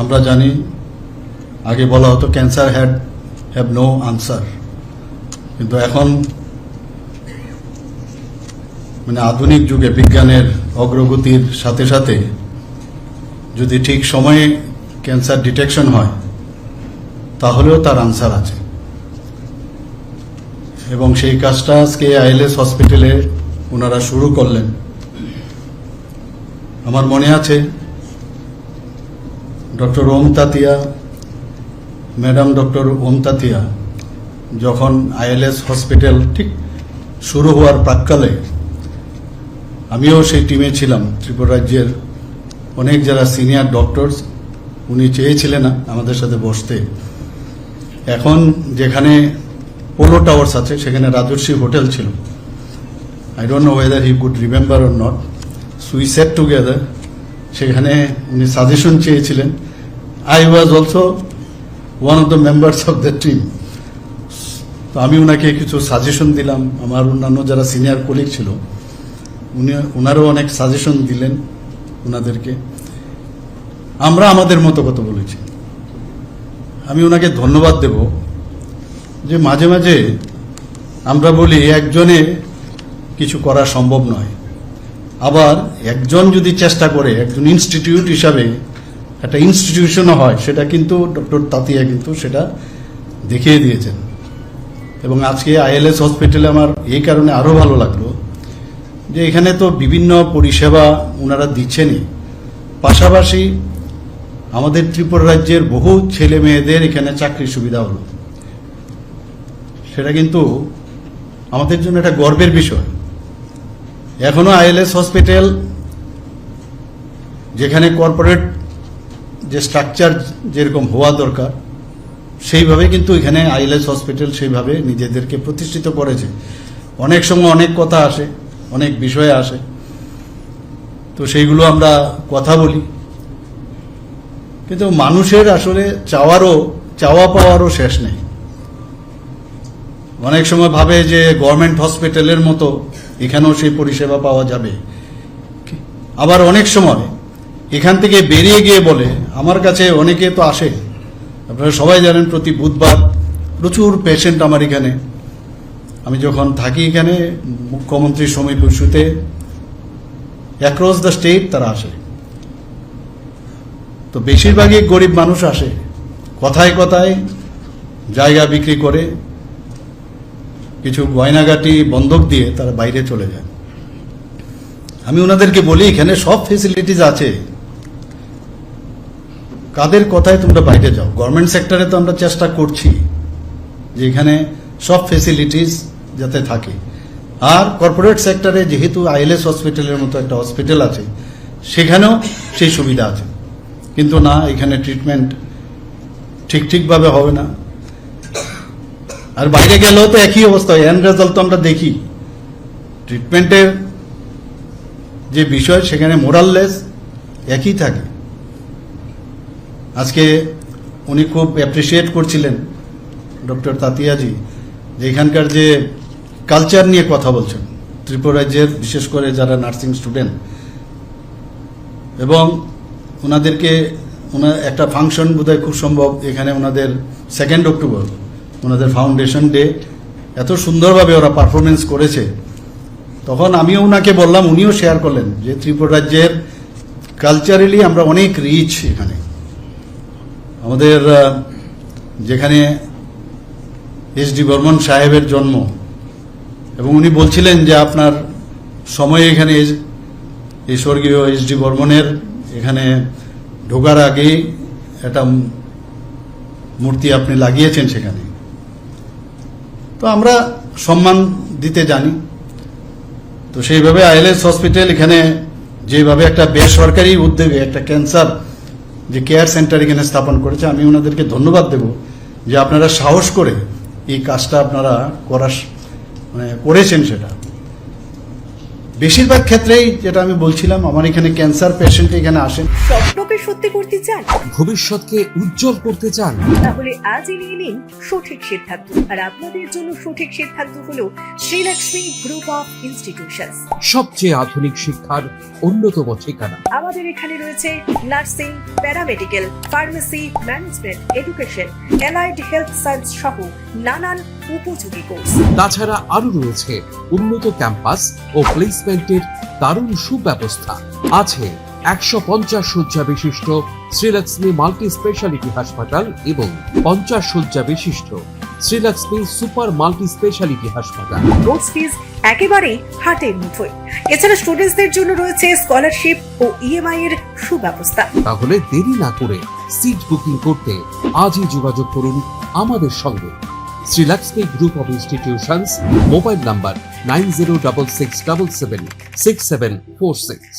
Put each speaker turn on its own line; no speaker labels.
আমরা জানি, আগে বলা হতো cancer had have no answer কিন্তু এখন মানে আধুনিক যুগে বিজ্ঞানের অগ্রগতির সাথে সাথে, যদি ঠিক সময়ে ক্যান্সার ডিটেকশন হয়, তাহলেও তার আনসার আছে। এবং সেই কাজটা আজকে আইএলএস হসপিটালে ওনারা শুরু করলেন। আমার মনে আছে doctor Om Tatia, madam doctor Om Tatia, যখন আইএলএস হসপিটাল ঠিক শুরু হওয়ার প্রাককালে আমিও সেই টিমে ছিলাম, ত্রিপুরা রাজ্যের অনেক যারা সিনিয়র ডক্টরস, উনি চেয়েছিলেন আমাদের সাথে বসতে। এখন যেখানে পোলো টাওয়ার্স আছে, সেখানে রাজর্ষি হোটেল ছিল। I don't know weather he could remember or not we sat together সেখানে উনি সাজেশন চেয়েছিলেন I was also one of the members of the team তো আমি ওনাকে কিছু সাজেশন দিলাম। আমার অন্যান্য যারা সিনিয়র কলিগ ছিল, উনি ওনারও অনেক সাজেশন দিলেন ওনাদেরকে আমরা আমাদের মতো কথা বলেছি। আমি ওনাকে ধন্যবাদ দেব যে মাঝে মাঝে আমরা বলি, একজনে কিছু করা সম্ভব নয়। আবার একজন যদি চেষ্টা করে, একজন ইনস্টিটিউট হিসাবে একটা ইনস্টিটিউশনও হয়, সেটা কিন্তু ডক্টর তাতিয়া কিন্তু সেটা দেখিয়ে দিয়েছেন। এবং আজকে আইএলএস হসপিটালে আমার এই কারণে আরও ভালো লাগল যে এখানে তো বিভিন্ন পরিষেবা ওনারা দিচ্ছেনই। পাশাপাশি আমাদের ত্রিপুরা রাজ্যের বহু ছেলে মেয়েদের এখানে চাকরির সুবিধা হলো। সেটা কিন্তু আমাদের জন্য একটা গর্বের বিষয়। এখনও আইএলএস হসপিটাল যেখানে কর্পোরেট যে স্ট্রাকচার যেরকম হওয়া দরকার, সেইভাবে কিন্তু এখানে আইএলএস হসপিটাল সেইভাবে নিজেদেরকে প্রতিষ্ঠিত করেছে। অনেক সময় অনেক কথা আসে, অনেক বিষয় আসে। তো সেইগুলো আমরা কথা বলি। কিন্তু মানুষের আসলে চাওয়ারও, চাওয়া পাওয়ারও শেষ নেই। অনেক সময় ভাবে যে গভর্নমেন্ট হসপিটালের মতো এখানেও সেই পরিষেবা পাওয়া যাবে। আবার অনেক সময় এখান থেকে বেরিয়ে গিয়ে বলে, আমার কাছে অনেকে তো আসে। আপনারা সবাই জানেন প্রতি বুধবার প্রচুর পেশেন্ট আমার এখানে। আমি যখন থাকি এখানে, মুখ্যমন্ত্রী সমীপ ইস্যুতে অ্যাক্রস দ্য স্টেট তারা আসে। তো বেশিরভাগই গরিব মানুষ আসে। কথায় কথায় জায়গা বিক্রি করে, কিছু গয়নাগাটি, বন্ধক দিয়ে তারা বাইরে চলে যায়। আমি ওনাদেরকে বলি, এখানে সব ফেসিলিটিস আছে। কাদের কথায় তোমরা বাইরে যাও? গভর্নমেন্ট সেক্টরে তো আমরা চেষ্টা করছি যে এখানে সব ফেসিলিটিস যাতে থাকে। আর কর্পোরেট সেক্টরে যেহেতু আইএলএস হসপিটালের মতো একটা হসপিটাল আছে, সেখানেও সেই সুবিধা আছে। কিন্তু না, এখানে ট্রিটমেন্ট ঠিক ঠিকভাবে হবে না। আর বাইরে গেলেও তো একই অবস্থা এন্ড রেজাল্ট তো আমরা দেখি। ট্রিটমেন্টের যে বিষয়, সেখানে মোরাললেস একই থাকে। আজকে উনি খুব অ্যাপ্রিসিয়েট করছিলেন ডক্টর তাতিয়াজি যে এখানকার যে কালচার নিয়ে কথা বলছেন, ত্রিপুরা রাজ্যের বিশেষ করে যারা নার্সিং স্টুডেন্ট এবং ওনাদেরকে ওনার একটা ফাংশন বোধহয় খুব সম্ভব এখানে ওনাদের সেকেন্ড অক্টোবর ওনাদের ফাউন্ডেশন ডে এত সুন্দরভাবে ওরা পারফরমেন্স করেছে। তখন আমিও ওনাকে বললাম, উনিও শেয়ার করলেন যে ত্রিপুরা রাজ্যের কালচারালি আমরা অনেক রিচ এখানে। আমাদের যেখানে এস ডি বর্মন সাহেবের জন্ম, এবং উনি বলছিলেন যে আপনার সময়ে এখানে এই স্বর্গীয় এস ডি বর্মনের এখানে ঢোকার আগেই একটা মূর্তি আপনি লাগিয়েছেন সেখানে। তো আমরা সম্মান দিতে জানি। তো সেইভাবে আইএলএস হসপিটাল এখানে যেভাবে একটা বেসরকারি উদ্যোগে একটা ক্যান্সার যে কেয়ার সেন্টার এখানে স্থাপন করেছে, আমি ওনাদেরকে ধন্যবাদ দেব যে আপনারা সাহস করে এই কাজটা আপনারা করার মানে করেছেন সেটা। বেশিরভাগ ক্ষেত্রেই যেটা আমি বলছিলাম আমার এখানে ক্যান্সার পেশেন্ট এখানে আসেন।
স্বপ্নকে সত্যি করতে চান?
ভবিষ্যৎকে উজ্জ্বল করতে চান?
তাহলে আজই নিয়ে নিন সঠিক সিদ্ধান্ত। আর আপনাদের জন্য সঠিক সিদ্ধান্ত হলো শ্রীলক্ষ্মী গ্রুপ অফ ইনস্টিটিউশনস।
সবচেয়ে আধুনিক শিক্ষার অন্যতম ঠিকানা।
আমাদের এখানে রয়েছে nursing paramedical pharmacy management education allied health science সহ নানান উপযোগী কোর্স।
তাছাড়া আরও রয়েছে উন্নত ক্যাম্পাস ও প্লেসমেন্টের দারুণ সুব্যবস্থা। আছে একশো পঞ্চাশ শয্যা বিশিষ্ট শ্রীলক্ষ্মী মাল্টি স্পেশালিটি হাসপাতাল এবং পঞ্চাশ শয্যা বিশিষ্ট শ্রীলক্ষ্মী সুপার মাল্টি স্পেশালিটি হাসপাতাল।
কোর্স ফিজ একেবারেই হাটের মুঠোয়। এছাড়া স্টুডেন্টসদের জন্য রয়েছে স্কলারশিপ ও ইএমআই এর সুব্যবস্থা।
তাহলে দেরি না করে সিট বুকিং করতে আজই যোগাযোগ করুন আমাদের সঙ্গে। Srilakshmi group of institutions mobile number nine zero double six double seven six seven four six